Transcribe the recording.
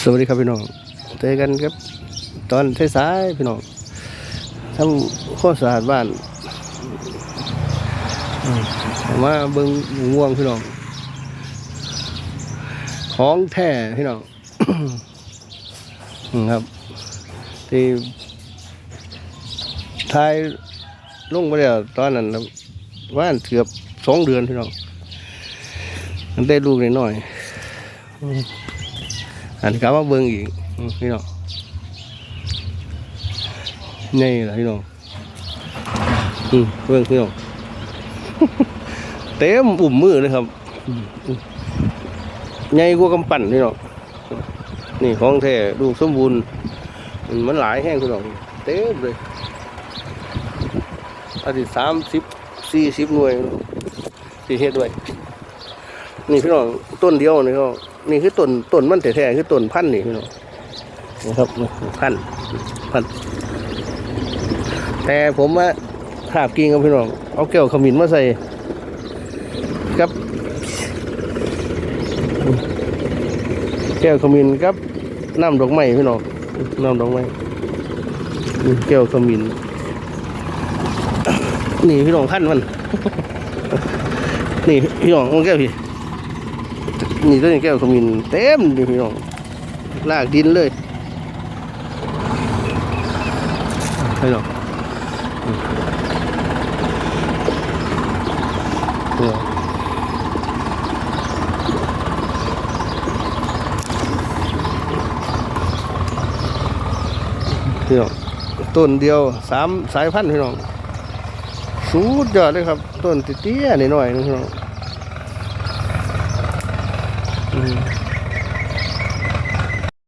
สวัสดีครับพี่น้องเจอกันครับ ตอนสายๆพี่น้องทำข้อสะอาดบ้านมาเบิ่งง่วงพี่น้องของแท้พี่น้องครับ ที่ทายลงไปแล้วตอนนั้นว่านเกือบสองเดือนพี่น้องมันได้ลูกน้อยๆ อันนี้ก็มาเบิ่งอีกพี่น้องนี่แหละพี่น้องอืมเบิ่งพี่น้องเต็มอุ่มมือเลยครับใหญ่กว่ากำปั้นพี่น้องนี่ของแท้ลูสมบูรณ์มันหลายแห้งพี่น้องเต็มเลยอาทิตย์สามสิบสี่สิบหน่วยสี่เฮ็ดด้วย นี่พี่น้องต้นเดียวนี่ก็นี่ นี่คือต้นต้นมันแท้ๆคือต้นพันธุ์นี่พี่น้องนะครับพันธุ์พันธุ์แต่ผมว่าหาบกิ่งกับพี่น้องเอาแก้วขมิ้นมาใส่กับ แก้วขมิ้นกับน้ำดอกไม้พี่น้องน้ำดอกไม้นี่แก้วขมิ้นนี่พี่น้องพันธุ์มัน นี่พี่น้องเอาแก้วพี่ นี่ต้นแก้วขมิ้นเต็มดิพี่น้องลากดินเลยพี่น้องพี่น้องต้นเดียวสามสายพันธุ์พี่น้องสุดยอดเลยครับ ต้นเตี้ยๆหน่อยๆนึงพี่น้อง Mm.